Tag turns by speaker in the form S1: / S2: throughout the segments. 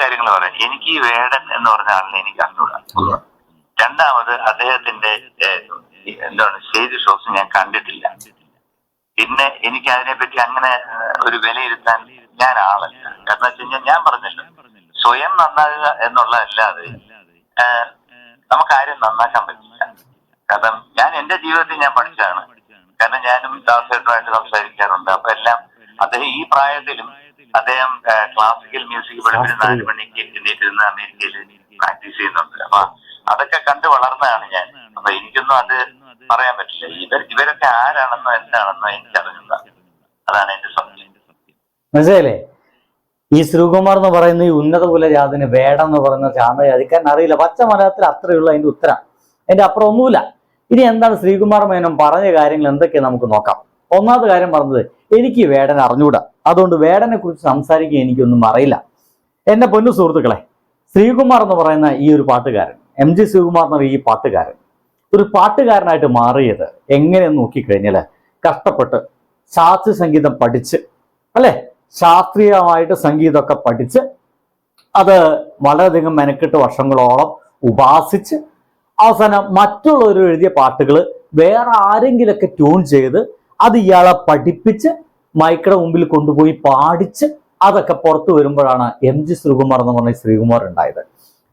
S1: കാര്യങ്ങൾ പറയാം എനിക്ക് ഈ വേടൻ എന്ന് പറഞ്ഞ ആളിനെ എനിക്ക് അറിഞ്ഞൂടാ. രണ്ടാമത് അദ്ദേഹത്തിന്റെ എന്താണ് സ്റ്റേജ് ഷോസ് ഞാൻ കണ്ടിട്ടില്ല. പിന്നെ എനിക്ക് അതിനെപ്പറ്റി അങ്ങനെ ഒരു വിലയിരുത്താൻ ഞാൻ ആളല്ല. കാരണം വെച്ച് കഴിഞ്ഞാൽ ഞാൻ പറഞ്ഞല്ലോ സ്വയം നന്നാകുക എന്നുള്ളതല്ലാതെ അല്ലാതെ നമുക്ക് ആരും നന്നാക്കാൻ പറ്റില്ല. കാരണം ഞാൻ എന്റെ ജീവിതത്തിൽ ഞാൻ പഠിച്ചതാണ്. കാരണം ഞാനും ദാസേട്ടനുമായിട്ട് സംസാരിക്കാറുണ്ട്. അപ്പൊ എല്ലാം അദ്ദേഹം ഈ പ്രായത്തിലും അദ്ദേഹം ക്ലാസിക്കൽ മ്യൂസിക് വെളുപ്പിന് നാല് മണിക്ക് എണീറ്റിരുന്ന് അമേരിക്കയിൽ പ്രാക്ടീസ് ചെയ്യുന്നുണ്ട്. അപ്പൊ അതൊക്കെ കണ്ട് വളർന്നതാണ് ഞാൻ. അപ്പൊ എനിക്കൊന്നും അത് പറയാൻ പറ്റില്ല. ഇവർ ഇവരൊക്കെ ആരാണെന്നോ എന്താണെന്നോ എനിക്ക് അറിഞ്ഞില്ല അതാണ് എന്റെ സംശയം
S2: മനസ്സിലായില്ലേ? ഈ ശ്രീകുമാർ എന്ന് പറയുന്ന ഈ ഉന്നത കുലജാതിന് വേടം എന്ന് പറയുന്ന ചാന്തജാതിക്കാരൻ അറിയില്ല. പച്ച മലയാളത്തിൽ അത്രയുള്ള അതിന്റെ ഉത്തരം. അതിന്റെ അപ്പുറം ഒന്നുമില്ല. ഇനി എന്താണ് ശ്രീകുമാർ മേനോൻ പറഞ്ഞ കാര്യങ്ങൾ എന്തൊക്കെയാ നമുക്ക് നോക്കാം. ഒന്നാമത്തെ കാര്യം പറഞ്ഞത് എനിക്ക് വേടൻ അറിഞ്ഞുകൂടാ അതുകൊണ്ട് വേടനെ കുറിച്ച് സംസാരിക്കാൻ എനിക്കൊന്നും അറിയില്ല. എന്റെ പൊന്നു സുഹൃത്തുക്കളെ ശ്രീകുമാർ എന്ന് പറയുന്ന ഈ ഒരു പാട്ടുകാരൻ എം ജി ശ്രീകുമാർ എന്ന് പറയുന്ന ഈ പാട്ടുകാരൻ ഒരു പാട്ടുകാരനായിട്ട് മാറിയത് എങ്ങനെയെന്ന് നോക്കിക്കഴിഞ്ഞാൽ കഷ്ടപ്പെട്ട് ശാസ്ത്രീയ സംഗീതം പഠിച്ച് അല്ലെ? ശാസ്ത്രീയമായിട്ട് സംഗീതമൊക്കെ പഠിച്ച് അത് വളരെയധികം മെനക്കെട്ട് വർഷങ്ങളോളം ഉപാസിച്ച് അവസാനം മറ്റുള്ളവർ എഴുതിയ പാട്ടുകൾ വേറെ ആരെങ്കിലൊക്കെ ട്യൂൺ ചെയ്ത് അത് ഇയാളെ പഠിപ്പിച്ച് മൈക്കയുടെ മുമ്പിൽ കൊണ്ടുപോയി പാടിച്ച് അതൊക്കെ പുറത്തു വരുമ്പോഴാണ് എം ജി ശ്രീകുമാർ എന്ന് പറഞ്ഞ ശ്രീകുമാർ ഉണ്ടായത്.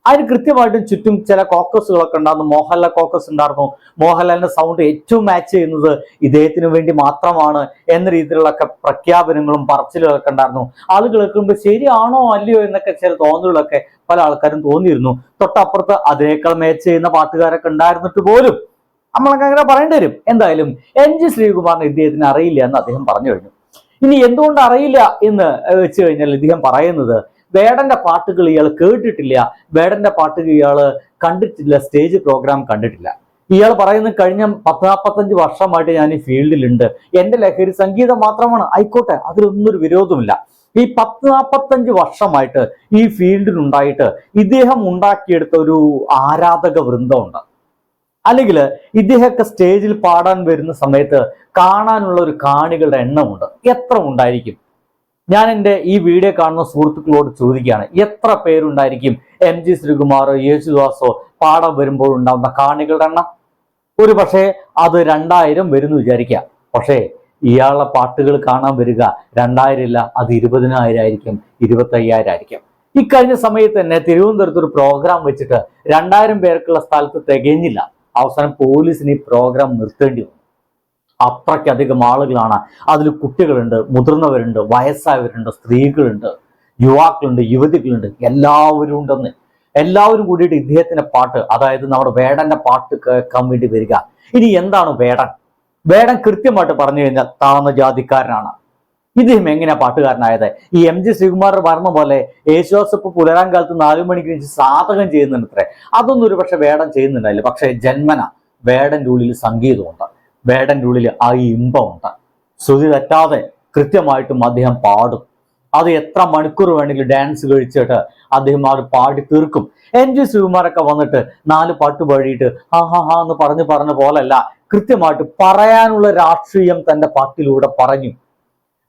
S2: അതിന് കൃത്യമായിട്ടും ചുറ്റും ചില കോക്കസുകളൊക്കെ ഉണ്ടായിരുന്നു. മോഹൻലാൽ കോക്കസ് ഉണ്ടായിരുന്നു. മോഹൻലാലിന്റെ സൗണ്ട് ഏറ്റവും മാച്ച് ചെയ്യുന്നത് ഇദ്ദേഹത്തിന് വേണ്ടി മാത്രമാണ് എന്ന രീതിയിലുള്ളൊക്കെ പ്രഖ്യാപനങ്ങളും പറച്ചിലുകളൊക്കെ ഉണ്ടായിരുന്നു. ആളുകൾ കേൾക്കുമ്പോൾ ശരിയാണോ അല്ലയോ എന്നൊക്കെ ചില തോന്നലുകളൊക്കെ പല ആൾക്കാരും തോന്നിയിരുന്നു. തൊട്ടപ്പുറത്ത് അതിനേക്കാൾ മാച്ച് ചെയ്യുന്ന പാട്ടുകാരൊക്കെ ഉണ്ടായിരുന്നിട്ട് പോലും നമ്മളൊക്കെ അങ്ങനെ പറയേണ്ടി വരും. എന്തായാലും എൻ ജി ശ്രീകുമാറിന് ഇദ്ദേഹത്തിന് അറിയില്ല എന്ന് അദ്ദേഹം പറഞ്ഞു കഴിഞ്ഞു. ഇനി എന്തുകൊണ്ട് അറിയില്ല എന്ന് വെച്ച് കഴിഞ്ഞാൽ ഇദ്ദേഹം പറയുന്നത് വേടന്റെ പാട്ടുകൾ ഇയാൾ കേട്ടിട്ടില്ല. വേടന്റെ പാട്ടുകൾ ഇയാൾ കണ്ടിട്ടില്ല. സ്റ്റേജ് പ്രോഗ്രാം കണ്ടിട്ടില്ല. ഇയാൾ പറയുന്നത് കഴിഞ്ഞ പത്ത് നാൽപ്പത്തഞ്ച് വർഷമായിട്ട് ഞാൻ ഈ ഫീൽഡിലുണ്ട്. എന്റെ ലഹരി സംഗീതം മാത്രമാണ്. ആയിക്കോട്ടെ അതിലൊന്നും ഒരു വിരോധമില്ല ഈ പത്ത് നാൽപ്പത്തഞ്ച് വർഷമായിട്ട് ഈ ഫീൽഡിലുണ്ടായിട്ട് ഇദ്ദേഹം ഉണ്ടാക്കിയെടുത്ത ഒരു ആരാധക വൃന്ദമുണ്ട്. അല്ലെങ്കിൽ ഇദ്ദേഹമൊക്കെ സ്റ്റേജിൽ പാടാൻ വരുന്ന സമയത്ത് കാണാനുള്ള ഒരു കാണികളുടെ എണ്ണമുണ്ട്. എത്ര ഉണ്ടായിരിക്കും? ഞാൻ എന്റെ ഈ വീഡിയോ കാണുന്ന സുഹൃത്തുക്കളോട് ചോദിക്കുകയാണ് എത്ര പേരുണ്ടായിരിക്കും എം ജി ശ്രീകുമാറോ യേശുദാസോ പാടാൻ വരുമ്പോൾ ഉണ്ടാകുന്ന കാണികളുടെ എണ്ണം? ഒരു പക്ഷേ അത് രണ്ടായിരം വരുന്നു വിചാരിക്കുക. പക്ഷേ ഇയാളുടെ പാട്ടുകൾ കാണാൻ വരിക രണ്ടായിരം ഇല്ല അത് ഇരുപതിനായിരം ആയിരിക്കും ഇരുപത്തയ്യായിരം ആയിരിക്കും ഇക്കഴിഞ്ഞ സമയത്ത് തന്നെ തിരുവനന്തപുരത്ത് ഒരു പ്രോഗ്രാം വെച്ചിട്ട് രണ്ടായിരം പേർക്കുള്ള സ്ഥലത്ത് തികഞ്ഞില്ല. അവസാനം പോലീസിന് ഈ പ്രോഗ്രാം നിർത്തേണ്ടി വന്നു. അത്രയ്ക്കധികം ആളുകളാണ്. അതിൽ കുട്ടികളുണ്ട് മുതിർന്നവരുണ്ട് വയസ്സായവരുണ്ട് സ്ത്രീകളുണ്ട് യുവാക്കളുണ്ട് യുവതികളുണ്ട്. എല്ലാവരും ഉണ്ടെന്ന്. എല്ലാവരും കൂടിയിട്ട് ഇദ്ദേഹത്തിന്റെ പാട്ട് അതായത് നമ്മുടെ വേടന്റെ പാട്ട് കേൾക്കാൻ വേണ്ടി വരിക. ഇനി എന്താണ് വേടൻ? വേടൻ കൃത്യമായിട്ട് പറഞ്ഞു കഴിഞ്ഞാൽ താഴ്ന്ന ജാതിക്കാരനാണ്. ഇദ്ദേഹം എങ്ങനെയാ പാട്ടുകാരനായത്? ഈ എം ജി ശ്രീകുമാർ പറഞ്ഞ പോലെ യേശുദാസപ്പ് പുലരാൻ കാലത്ത് നാലു മണിക്ക് സാധകം ചെയ്യുന്നുണ്ട് അത്രേ അതൊന്നും ഒരു പക്ഷെ വേടൻ ചെയ്യുന്നുണ്ടായില്ല. പക്ഷെ ജന്മന വേടന്റെ ഉള്ളിൽ സംഗീതമുണ്ട്. വേടന്റെ ഉള്ളിൽ ആ ഇമ്പമുണ്ട്. ശ്രുതി തെറ്റാതെ കൃത്യമായിട്ടും അദ്ദേഹം പാടും. അത് എത്ര മണിക്കൂർ വേണമെങ്കിലും ഡാൻസ് കഴിച്ചിട്ട് അദ്ദേഹം അവർ പാടി തീർക്കും. എൻ ജി ശ്രീകുമാരൊക്കെ വന്നിട്ട് നാല് പാട്ട് പാടിയിട്ട് ആ ഹാ ഹാ എന്ന് പറഞ്ഞു പറഞ്ഞ പോലല്ല കൃത്യമായിട്ട് പറയാനുള്ള രാഷ്ട്രീയം തന്റെ പാട്ടിലൂടെ പറഞ്ഞു.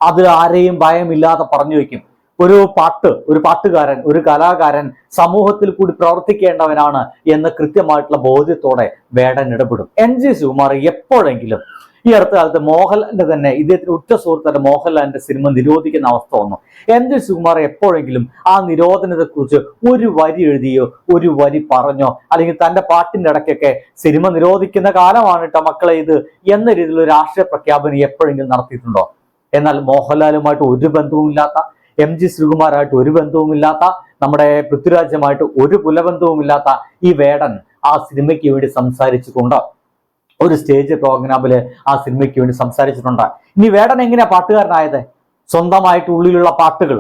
S2: അത് ആരെയും ഭയമില്ലാതെ പറഞ്ഞു വയ്ക്കും. ഒരു പാട്ട് ഒരു പാട്ടുകാരൻ ഒരു കലാകാരൻ സമൂഹത്തിൽ കൂടി പ്രവർത്തിക്കേണ്ടവനാണ് എന്ന കൃത്യമായിട്ടുള്ള ബോധ്യത്തോടെ വേടൻ ഇടപെടും. എൻ ജി ശിവകുമാർ എപ്പോഴെങ്കിലും ഈ അടുത്ത കാലത്ത് മോഹൻലാലിന്റെ തന്നെ ഇദ്ദേഹത്തിന്റെ ഉറ്റ സുഹൃത്തിന്റെ മോഹൻലാലിന്റെ സിനിമ നിരോധിക്കുന്ന അവസ്ഥ വന്നു. എൻ ജി ശിവകുമാർ എപ്പോഴെങ്കിലും ആ നിരോധനത്തെ കുറിച്ച് ഒരു വരി എഴുതിയോ ഒരു വരി പറഞ്ഞോ അല്ലെങ്കിൽ തന്റെ പാട്ടിന്റെ ഇടയ്ക്കൊക്കെ സിനിമ നിരോധിക്കുന്ന കാലമാണ് കേട്ടോ മക്കളെ ഇത് എന്ന രീതിയിലുള്ള രാഷ്ട്രീയ പ്രഖ്യാപനം എപ്പോഴെങ്കിലും നടത്തിയിട്ടുണ്ടോ? എന്നാൽ മോഹൻലാലുമായിട്ട് ഒരു ബന്ധവുമില്ലാത്ത എം ജി ശ്രീകുമാറായിട്ട് ഒരു ബന്ധവുമില്ലാത്ത നമ്മുടെ പൃഥ്വിരാജുമായിട്ട് ഒരു പുലബന്ധവുമില്ലാത്ത ഈ വേടൻ ആ സിനിമയ്ക്ക് വേണ്ടി സംസാരിച്ചുകൊണ്ട് ഒരു സ്റ്റേജ് പ്രോഗ്രാമിൽ ആ സിനിമയ്ക്ക് വേണ്ടി സംസാരിച്ചിട്ടുണ്ട്. ഇനി വേടൻ എങ്ങനെയാ പാട്ടുകാരനായത്? സ്വന്തമായിട്ട് ഉള്ളിലുള്ള പാട്ടുകൾ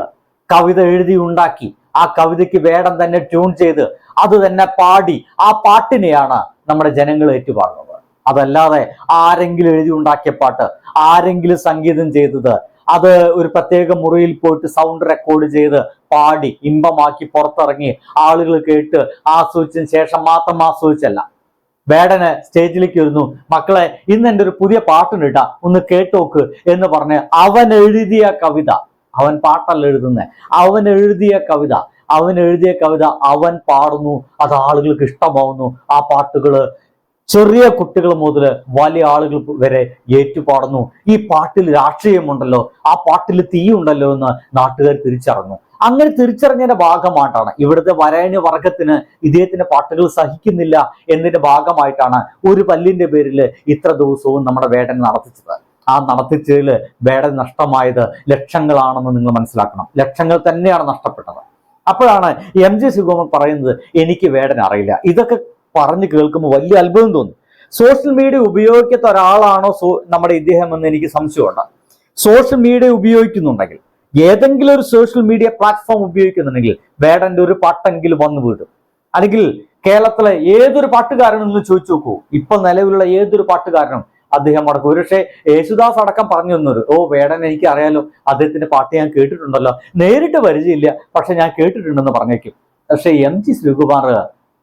S2: കവിത എഴുതി ഉണ്ടാക്കി ആ കവിതയ്ക്ക് വേടൻ തന്നെ ട്യൂൺ ചെയ്ത് അത് തന്നെ പാടി ആ പാട്ടിനെയാണ് നമ്മുടെ ജനങ്ങൾ ഏറ്റുപാടുന്നത് അതല്ലാതെ ആരെങ്കിലും എഴുതി ഉണ്ടാക്കിയ പാട്ട് ആരെങ്കിലും സംഗീതം ചെയ്തത് അത് ഒരു പ്രത്യേക മുറിയിൽ പോയിട്ട് സൗണ്ട് റെക്കോർഡ് ചെയ്ത് പാടി ഇമ്പമാക്കി പുറത്തിറങ്ങി ആളുകൾ കേട്ട് ആസ്വദിച്ചതിന് ശേഷം മാത്രം ആസ്വദിച്ചല്ല. വേടന് സ്റ്റേജിലേക്ക് വരുന്നു മക്കളെ ഇന്ന് എന്റെ ഒരു പുതിയ പാട്ടുണ്ട് കേട്ടാ ഒന്ന് കേട്ടോക്ക് എന്ന് പറഞ്ഞ് അവൻ എഴുതിയ കവിത അവൻ പാട്ടല്ല എഴുതുന്നത് അവൻ എഴുതിയ കവിത അവൻ എഴുതിയ കവിത അവൻ പാടുന്നു അത് ആളുകൾക്ക് ഇഷ്ടമാവുന്നു ആ പാട്ടുകൾ ചെറിയ കുട്ടികൾ മുതൽ വലിയ ആളുകൾ വരെ ഏറ്റുപാടുന്നു. ഈ പാട്ടിൽ രാഷ്ട്രീയമുണ്ടല്ലോ ആ പാട്ടിൽ തീയുണ്ടല്ലോ എന്ന് നാട്ടുകാർ തിരിച്ചറിഞ്ഞു. അങ്ങനെ തിരിച്ചറിഞ്ഞതിന്റെ ഭാഗമായിട്ടാണ് ഇവിടുത്തെ വരേണ്യ വർഗത്തിന് ഇദ്ദേഹത്തിന്റെ പാട്ടുകൾ സഹിക്കുന്നില്ല എന്നതിന്റെ ഭാഗമായിട്ടാണ് ഒരു പല്ലിന്റെ പേരിൽ ഇത്ര ദിവസവും നമ്മുടെ വേടൻ നടത്തിച്ചത്. ആ നടത്തിച്ചതിൽ വേടൻ നഷ്ടമായത് ലക്ഷങ്ങളാണെന്ന് നിങ്ങൾ മനസ്സിലാക്കണം. ലക്ഷങ്ങൾ തന്നെയാണ് നഷ്ടപ്പെട്ടത്. അപ്പോഴാണ് എം ജെ ശിവകുമാർ പറയുന്നത് എനിക്ക് വേടൻ അറിയില്ല. ഇതൊക്കെ പറഞ്ഞു കേൾക്കുമ്പോൾ വലിയ അത്ഭുതം തോന്നി. സോഷ്യൽ മീഡിയ ഉപയോഗിക്കാത്ത ഒരാളാണോ സോ നമ്മുടെ ഇദ്ദേഹം എന്ന് എനിക്ക് സംശയമുണ്ട്. സോഷ്യൽ മീഡിയ ഉപയോഗിക്കുന്നുണ്ടെങ്കിൽ ഏതെങ്കിലും ഒരു സോഷ്യൽ മീഡിയ പ്ലാറ്റ്ഫോം ഉപയോഗിക്കുന്നുണ്ടെങ്കിൽ വേടന്റെ ഒരു പാട്ടെങ്കിലും വന്നു വീടും അല്ലെങ്കിൽ കേരളത്തിലെ ഏതൊരു പാട്ടുകാരനെന്ന് ചോദിച്ചു നോക്കൂ. ഇപ്പൊ നിലവിലുള്ള ഏതൊരു പാട്ടുകാരനും അദ്ദേഹം അടക്കം. ഒരുപക്ഷെ യേശുദാസ് അടക്കം പറഞ്ഞു തന്നൊരു ഓ വേടൻ എനിക്ക് അറിയാലോ അദ്ദേഹത്തിന്റെ പാട്ട് ഞാൻ കേട്ടിട്ടുണ്ടല്ലോ. നേരിട്ട് പരിചയമില്ല പക്ഷെ ഞാൻ കേട്ടിട്ടുണ്ടെന്ന് പറഞ്ഞേക്കും. പക്ഷെ എം ജി ശ്രീകുമാർ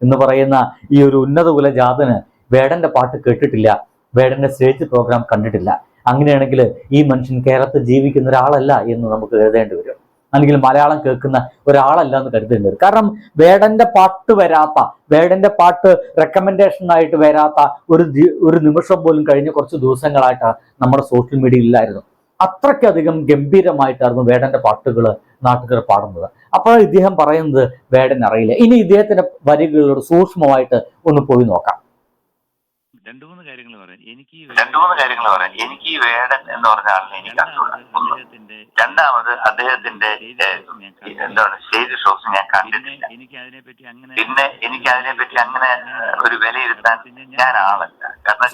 S2: എന്ന് പറയുന്ന ഈ ഒരു ഉന്നത കുല ജാതന് വേടന്റെ പാട്ട് കേട്ടിട്ടില്ല. വേടന്റെ സ്റ്റേജ് പ്രോഗ്രാം കണ്ടിട്ടില്ല. അങ്ങനെയാണെങ്കിൽ ഈ മനുഷ്യൻ കേരളത്തിൽ ജീവിക്കുന്ന ഒരാളല്ല എന്ന് നമുക്ക് കരുതേണ്ടി വരും. അല്ലെങ്കിൽ മലയാളം കേൾക്കുന്ന ഒരാളല്ല എന്ന് കരുതേണ്ടി വരും. കാരണം വേടന്റെ പാട്ട് വരാത്ത വേടന്റെ പാട്ട് റെക്കമെൻഡേഷൻ ആയിട്ട് വരാത്ത ഒരു ഒരു നിമിഷം പോലും കഴിഞ്ഞ കുറച്ച് ദിവസങ്ങളായിട്ട് നമ്മുടെ സോഷ്യൽ മീഡിയയിലായിരുന്നു അത്രയ്ക്കധികം ഗംഭീരമായിട്ടായിരുന്നു വേടന്റെ പാട്ടുകൾ നാട്ടുകാർ പാടുന്നത്. അപ്പോൾ ഇദ്ദേഹം പറയുന്നത് വേടൻ അറിയില്ല. ഇനി ഇദ്ദേഹത്തിന്റെ വരികളോട് സൂക്ഷ്മമായിട്ട് ഒന്ന് പോയി നോക്കാം.
S3: രണ്ടു മൂന്ന് കാര്യങ്ങൾ പറയാം. എനിക്ക് ഈ
S1: രണ്ടു മൂന്ന് കാര്യങ്ങൾ പറയാം. എനിക്ക് ഈ വേടൻ എന്ന് പറഞ്ഞ ആളിനെ എനിക്ക്
S3: അദ്ദേഹത്തിന്റെ
S1: രണ്ടാമത് അദ്ദേഹത്തിന്റെ എന്താണ് സ്റ്റേജ് ഷോസ് ഞാൻ കണ്ടിട്ടില്ല.
S3: എനിക്ക് അതിനെപ്പറ്റി അങ്ങനെ
S1: പിന്നെ എനിക്ക് അതിനെപ്പറ്റി അങ്ങനെ ഒരു വിലയിരുത്താൻ ഞാൻ ആളല്ല. കാരണം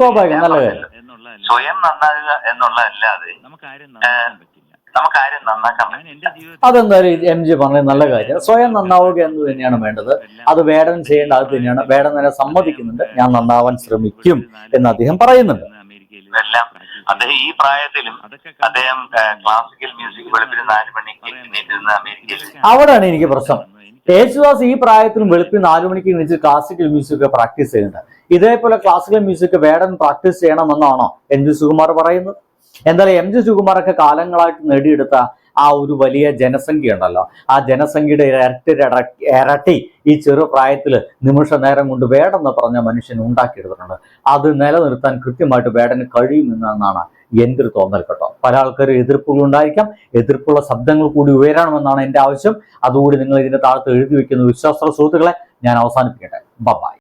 S1: സ്വയം നന്നാകുക എന്നുള്ളതല്ലാതെ
S3: നമുക്ക് ആരും
S1: നമുക്ക് ആരും നന്നാക്കാൻ
S2: അതെന്തായാലും എം ജി പറഞ്ഞ നല്ല കാര്യം സ്വയം നന്നാവുക എന്ന് തന്നെയാണ് വേണ്ടത്. അത് വേടൻ ചെയ്യേണ്ട അത് തന്നെയാണ്. വേടൻ തന്നെ സമ്മതിക്കുന്നുണ്ട്. ഞാൻ നന്നാവാൻ ശ്രമിക്കും എന്ന് അദ്ദേഹം പറയുന്നുണ്ട്.
S1: എല്ലാം അദ്ദേഹം ഈ പ്രായത്തിലും അദ്ദേഹം ക്ലാസിക്കൽ മ്യൂസിക് വെളുപ്പിന് നാല് മണിക്ക് എണീറ്റിരുന്ന അമേരിക്കയിൽ
S2: അവിടെയാണ് എനിക്ക് പ്രശ്നം. യേശുദാസ് ഈ പ്രായത്തിലും വെളുപ്പിന് നാലു മണിക്ക് എണീച്ച് ക്ലാസിക്കൽ മ്യൂസിക് പ്രാക്ടീസ് ചെയ്യുന്നുണ്ട്. ഇതേപോലെ ക്ലാസിക്കൽ മ്യൂസിക് വേടൻ പ്രാക്ടീസ് ചെയ്യണമെന്നാണോ എൻ ജി സുകുമാർ പറയുന്നത്? എന്തായാലും എം ജി സുകുമാറൊക്കെ കാലങ്ങളായിട്ട് നേടിയെടുത്ത ആ ഒരു വലിയ ജനസംഖ്യ ഉണ്ടല്ലോ ആ ജനസംഖ്യയുടെ ഇരട്ടി ഇരട്ടി- ഈ ചെറു പ്രായത്തിൽ നിമിഷ നേരം കൊണ്ട് വേടെന്ന് പറഞ്ഞ മനുഷ്യൻ ഉണ്ടാക്കിയെടുത്തിട്ടുണ്ട്. അത് നിലനിർത്താൻ കൃത്യമായിട്ട് വേടന് കഴിയുമെന്നാണ് എന്റെ തോന്നൽ കേട്ടോ. പല ആൾക്കാരും എതിർപ്പുകൾ ഉണ്ടായിരിക്കാം. എതിർപ്പുള്ള ശബ്ദങ്ങൾ കൂടി ഉയരണമെന്നാണ് എന്റെ ആവശ്യം. അതുകൂടി നിങ്ങൾ ഇതിന്റെ താഴത്ത് എഴുതി വയ്ക്കുന്ന വിശ്വാസ സുഹൃത്തുക്കളെ ഞാൻ അവസാനിപ്പിക്കട്ടെ. ബൈ